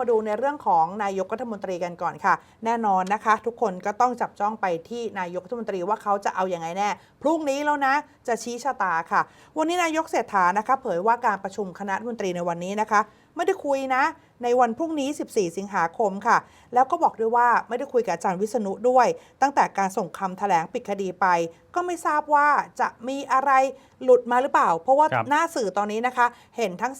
มาดูในเรื่องของนายกรัฐมนตรีกันก่อนค่ะ แน่นอนนะคะ ทุกคนก็ต้องจับจ้องไปที่นายกรัฐมนตรีว่าเขาจะเอาอยัางไงแน่พรุ่งนี้แล้วนะจะชี้ชะตาค่ะ วันนี้นายกเศรษฐานะคะ เผยว่าการประชุมคณะรัฐมนตรีในวันนี้นะคะ ไม่ได้คุยนะในวันพรุ่งนี้ 14 สิงหาคมค่ะ แล้วก็บอกด้วยว่าไม่ได้คุยกับอาจารย์วิษณุด้วย ตั้งแต่การส่งคำแถลงปิดคดีไป ก็ไม่ทราบว่าจะมีอะไรหลุดมาหรือเปล่า เพราะว่าครับ หน้าสื่อตอนนี้นะคะ เห็นทั้ง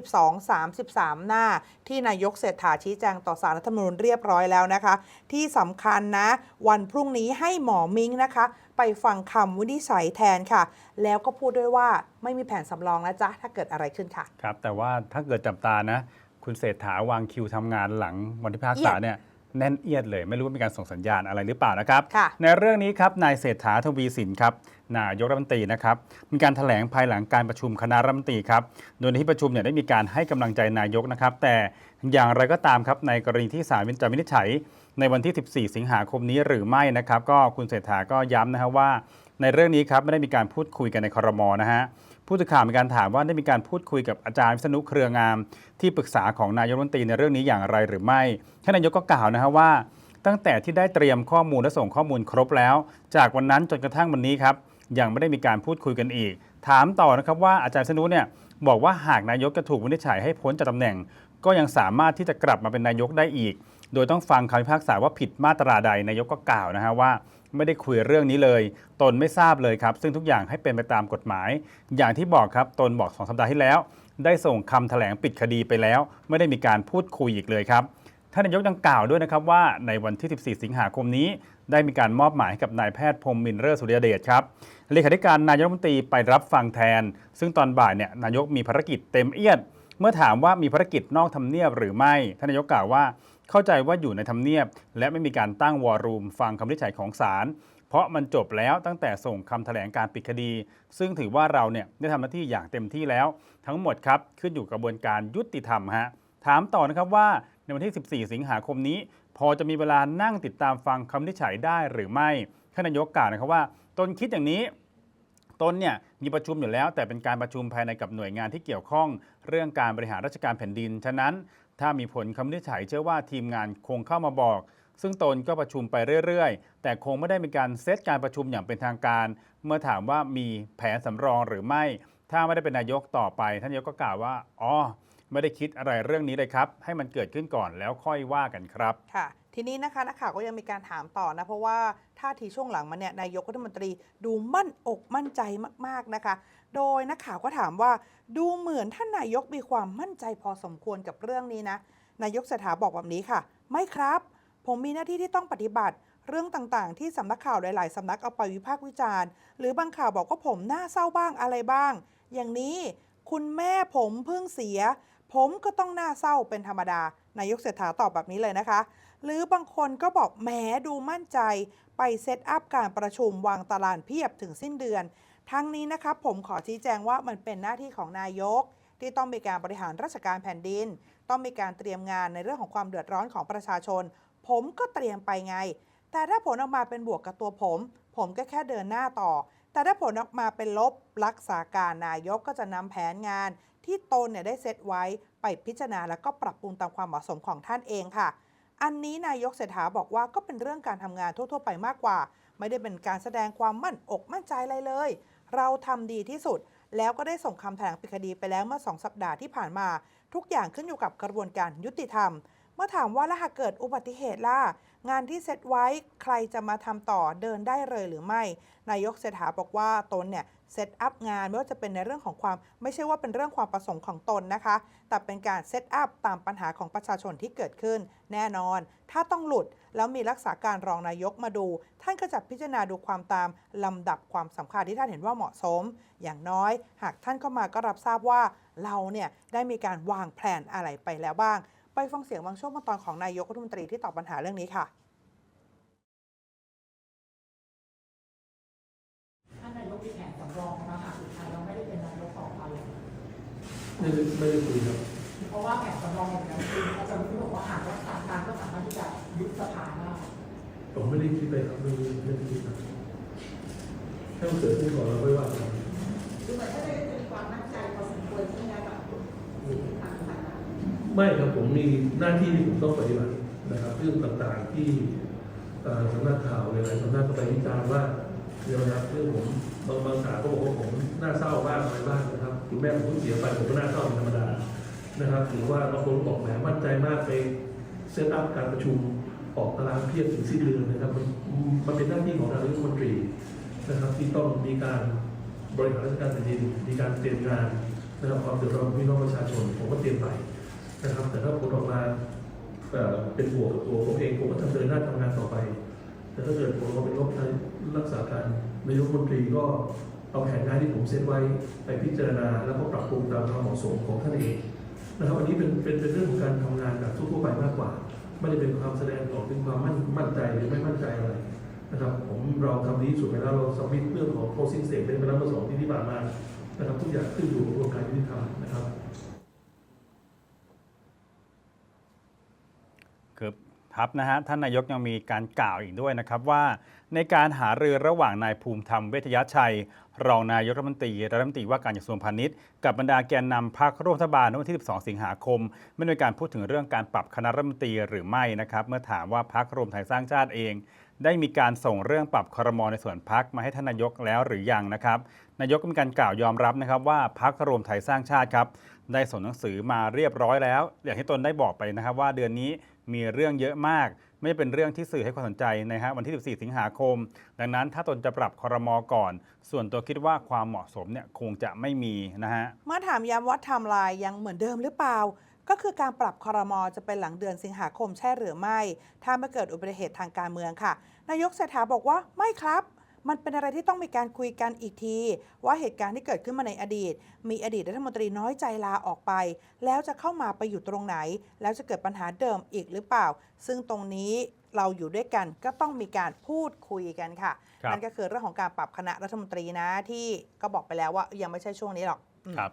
32 33 หน้า ที่นายกเศรษฐาชี้แจงต่อสารรัฐธรรมนูญเรียบร้อยแล้วนะคะ ที่สำคัญนะ วันพรุ่งนี้ให้หมอมิงนะคะ ไปฟังคำวินิจฉัยแทนค่ะ แล้วก็พูดด้วยว่าไม่มีแผนสำรองนะจ๊ะถ้าเกิดอะไรขึ้นค่ะ ครับแต่ว่าถ้าเกิดจับตานะ คุณเศรษฐาวางคิวทำงานหลังวันที่พิพากษาเนี่ยแน่นเอียดเลย ไม่รู้ว่ามีการส่งสัญญาณอะไรหรือเปล่านะครับค่ะในเรื่องนี้ครับนายเศรษฐาทวีสินครับนายกรัฐมนตรีนะครับมีการแถลงภายหลังการประชุมคณะรัฐมนตรีครับโดยในที่ประชุมเนี่ยได้มีการให้กำลังใจนายกนะครับแต่อย่างไรก็ตามครับในกรณีที่ศาลจะวินิจฉัยในวันที่ 14 สิงหาคมนี้หรือไม่นะครับ ก็คุณเศรษฐาก็ย้ำนะครับว่า ในเรื่องนี้ครับไม่ได้มีการพูดคุยกันในครมนะฮะผู้สื่อข่าวมีการถามว่าได้มีการพูดคุยกับอาจารย์วิษณุเครืองาม ที่ปรึกษาของนายกรัฐมนตรีในเรื่องนี้อย่างไรหรือไม่ท่านนายกก็กล่าวนะครับว่า ตั้งแต่ที่ได้เตรียมข้อมูลและส่งข้อมูลครบแล้ว จากวันนั้นจนกระทั่งวันนี้ครับยังไม่ได้มีการพูดคุยกันอีก ถามต่อนะครับว่าอาจารย์วิษณุเนี่ยบอกว่าหากนายกจะถูกวินิจฉัยให้พ้นจากตำแหน่ง ก็ยังสามารถที่จะกลับมาเป็นนายกได้อีก โดยต้องฟังคำพิพากษาว่าผิดมาตราใดนายกก็กล่าวนะฮะว่าไม่ได้คุยเรื่องนี้เลย ตนไม่ทราบเลยครับ ซึ่งทุกอย่างให้เป็นไปตามกฎหมาย อย่างที่บอกครับ ตนบอกสองสัปดาห์ที่แล้ว ได้ส่งคำแถลงปิดคดีไปแล้ว ไม่ได้มีการพูดคุยอีกเลยครับ ท่านนายกยังกล่าวด้วยนะครับว่าในวันที่ 14 สิงหาคมนี้ ได้มีการมอบหมายให้กับนายแพทย์พรมมินเรอร์สุริยเดชครับเลขาธิการนายกรัฐมนตรีไปรับฟังแทน ซึ่งตอนบ่ายเนี่ยนายกมีภารกิจเต็มเอียด เมื่อถามว่ามีภารกิจนอกทำเนียบหรือไม่ ท่านนายกกล่าวว่า เข้าใจว่าอยู่ในทำเนียบ และไม่มีการตั้งวอรูมฟังคำวินิจฉัยของศาลเพราะมันจบแล้วตั้งแต่ส่งคำแถลงการปิดคดี ซึ่งถือว่าเราเนี่ยได้ทำหน้าที่อย่างเต็มที่แล้ว ทั้งหมดครับขึ้นอยู่กระบวนการยุติธรรมฮะถามต่อนะครับว่าในวันที่ 14 สิงหาคมนี้ พอจะมีเวลานั่งติดตามฟังคำวินิจฉัยได้หรือไม่ท่านนายกกล่าวนะครับว่าตนคิดอย่างนี้ตนเนี่ยมีประชุมอยู่แล้วแต่เป็นการประชุมภายในกับหน่วยงานที่เกี่ยวข้อง เรื่องการบริหารราชการแผ่นดิน ฉะนั้น ถ้ามีผลคำวินิจฉัยเชื่อว่าทีมงานคงเข้ามาบอก ซึ่งตนก็ประชุมไปเรื่อยๆ แต่คงไม่ได้มีการเซตการประชุมอย่างเป็นทางการ เมื่อถามว่ามีแผนสำรองหรือไม่ ถ้าไม่ได้เป็นนายกต่อไป ท่านนายกก็กล่าวว่าอ๋อไม่ได้คิดอะไรเรื่องนี้เลยครับ ให้มันเกิดขึ้นก่อนแล้วค่อยว่ากันครับ ค่ะทีนี้นะคะนักข่าวก็ยังมีการถามต่อนะ เพราะว่าท่าทีช่วงหลังมาเนี่ยนายกรัฐมนตรีดูมั่นอกมั่นใจมากๆนะคะ โดยนักข่าวก็ถามว่า ดูเหมือนท่านนายกมีความมั่นใจพอสมควรกับเรื่องนี้นะ นายกเศรษฐาบอกแบบนี้ค่ะ ไม่ครับ ผมมีหน้าที่ที่ต้องปฏิบัติ เรื่องต่างๆ ที่สำนักข่าวหลาย ๆสำนักเอาไปวิพากษ์วิจารณ์ หรือบางข่าวบอกว่าผมหน่าเศร้าบ้างอะไรบ้าง อย่างนี้คุณแม่ผมเพิ่งเสีย ผมก็ต้องหน่าเศร้าเป็นธรรมดา นายกเศรษฐาตอบแบบนี้เลยนะคะ หรือบางคนก็บอกแหมดูมั่นใจ ไปเซตอัพการประชุมวางตารางเพียบถึงสิ้นเดือน ทั้งนี้นะครับผมขอชี้แจงว่ามันเป็นหน้าที่ของนายก ที่ต้องมีการบริหารราชการแผ่นดิน ต้องมีการเตรียมงานในเรื่องของความเดือดร้อนของประชาชน ผมก็เตรียมไปไง แต่ถ้าผลออกมาเป็นบวกกับตัวผม ผมก็แค่เดินหน้าต่อ แต่ถ้าผลออกมาเป็นลบรักษาการนายกก็จะนำแผนงาน ที่ตนเนี่ยได้เซตไว้ไปพิจารณาแล้วก็ปรับปรุงตามความเหมาะสมของท่านเองค่ะ อันนี้นายกเศรษฐาบอกว่าก็เป็นเรื่องการทำงานทั่ว ๆ ไปมากกว่า ไม่ได้เป็นการแสดงความมั่นอกมั่นใจอะไรเลย เราทำดีที่สุด แล้วก็ได้ส่งคำแถลงปิดคดีไปแล้วเมื่อสองสัปดาห์ที่ผ่านมา ทุกอย่างขึ้นอยู่กับกระบวนการยุติธรรม มื่อถามว่าแล้วหากเกิดอุบัติเหตุล่ะ งานที่เซตไว้ใครจะมาทำต่อเดินได้เลยหรือไม่ นายกเศรษฐาบอกว่าตนเนี่ยเซตอัพงานไม่ว่าจะเป็นในเรื่องของความ ไม่ใช่ว่าเป็นเรื่องความประสงค์ของตนนะคะ แต่เป็นการเซตอัพตามปัญหาของประชาชนที่เกิดขึ้น แน่นอน ถ้าต้องหลุดแล้วมีรักษาการรองนายกมาดู ท่านก็จะพิจารณาดูความตามลำดับความสำคัญที่ท่านเห็นว่าเหมาะสม อย่างน้อย หากท่านเข้ามาก็รับทราบว่าเราเนี่ยได้มีการวางแผนอะไรไปแล้วบ้าง ไปฟังเสียงบางช่วงบางตอนของนายกรัฐมนตรีที่ตอบปัญหาเรื่องนี้ค่ะท่านนายกมีแผนสำรองมาหากสุดท้ายเราไม่ได้เป็นนายกต่อไปไม่ได้ไม่ได้คุยครับเพราะว่าแผนสำรองอย่างนั้นคืออาจารย์วิทย์บอกว่าหากรักษาการก็สามารถที่จะยุบสภาได้ผมไม่ได้คิดเลยครับไม่ได้ไม่ได้คิดครับให้มันเกิดขึ้นก่อนเราไม่ว่ากันดูเหมือนท่านนายกจะมีความมั่นใจพอสมควรใช่ไหมกับทางสถานะ ไม่ครับผมมีหน้าที่ที่ผมต้องปฏิบัตินะครับเรื่องต่างๆที่เอ่สำนักข่าวหลายๆสำนักก็ไปวิจารณ์ว่าเรื่องนะครับเรื่องผมบางบางข่าก็บอกว่าผมน่าเศร้าบ้างอะไรบ้างนะครับคุณแม่ผมเพิ่งเสียไปผมก็น่าเศร้าเป็นธรรมดานะครับหรือว่าบางคนบอกแหมมั่นใจมากไปเซตอัพการประชุมออกตารางเพียบถึงสิ้นเดือนนะครับมันมันเป็นหน้าที่ของนายกรัฐมนตรีนะครับที่ต้องมีการบริหารราชการแผ่นดินมีการเตรียมงานนะครับความเดือดร้อนของพี่น้องประชาชนผมก็เตรียมไป นะครับ แต่ถ้าผลออกมาเป็นบวกกับตัวผมเองผมก็ทำเดินหน้าทำงานต่อไป แต่ถ้าเกิดผลออกมาเป็นลบในรักษาการนายกรัฐมนตรีก็เอาแผนงานที่ผมเซตไว้ไปพิจารณาแล้วก็ปรับปรุงตามความเหมาะสมของท่านเองนะครับอันนี้เป็นเป็นเป็นเรื่องของการทำงานแบบทั่วไปมากกว่า ไม่ได้เป็นความแสดงออกถึงความมั่นมั่นใจหรือไม่มั่นใจอะไรนะครับผมเราทำดีที่สุดไปแล้วเราสมิธเรื่องของ closing statement ไปแล้วเมื่อสองที่ที่ผ่านมานะครับทุกอย่างขึ้นอยู่กับกระบวนการยุติธรรมนะครับ คือครับนะฮะท่านนายกยังมีการกล่าวอีกด้วยนะครับว่า ในการหารือระหว่างนายภูมิธรรมเวชยชัย รองนายกรัฐมนตรีรัฐมนตรีว่าการกระทรวงพาณิชย์กับบรรดาแกนนำพรรคร่วมรัฐบาลในวันที่ 12 สิงหาคม ไม่ได้การพูดถึงเรื่องการปรับคณะรัฐมนตรีหรือไม่นะครับเมื่อถามว่าพรรครวมไทยสร้างชาติเอง ได้มีการส่งเรื่องปรับครมในส่วนพักมาให้ท่านนายกแล้วหรือยังนะครับนายกก็มีการกล่าวยอมรับนะครับว่าพักรวมไทยสร้างชาติครับ ได้ส่งหนังสือมาเรียบร้อยแล้ว อย่างที่ตนได้บอกไปนะครับว่าเดือนนี้มีเรื่องเยอะมาก ไม่เป็นเรื่องที่สื่อให้ความสนใจนะฮะวันที่ 14 สิงหาคม ดังนั้นถ้าตนจะปรับคอรมอก่อน ส่วนตัวคิดว่าความเหมาะสมเนี่ยคงจะไม่มีนะฮะมื่อถามย้ำว่าไทม์ไลน์ยังเหมือนเดิมหรือเปล่า ก็คือการปรับคอรมอจะเป็นหลังเดือนสิงหาคมใช่หรือไม่ ถ้าไม่เกิดอุบัติเหตุทางการเมืองค่ะ นายกเศรษฐาบอกว่าไม่ครับ มันเป็นอะไรที่ต้องมีการคุยกันอีกที ว่าเหตุการณ์ที่เกิดขึ้นมาในอดีต มีอดีตรัฐมนตรีน้อยใจลาออกไป แล้วจะเข้ามาไปอยู่ตรงไหน แล้วจะเกิดปัญหาเดิมอีกหรือเปล่า ซึ่งตรงนี้เราอยู่ด้วยกันก็ต้องมีการพูดคุยกันค่ะครับนั่นก็คือเรื่องของการปรับคณะรัฐมนตรีนะที่ก็บอกไปแล้วว่ายังไม่ใช่ช่วงนี้หรอกอืมครับ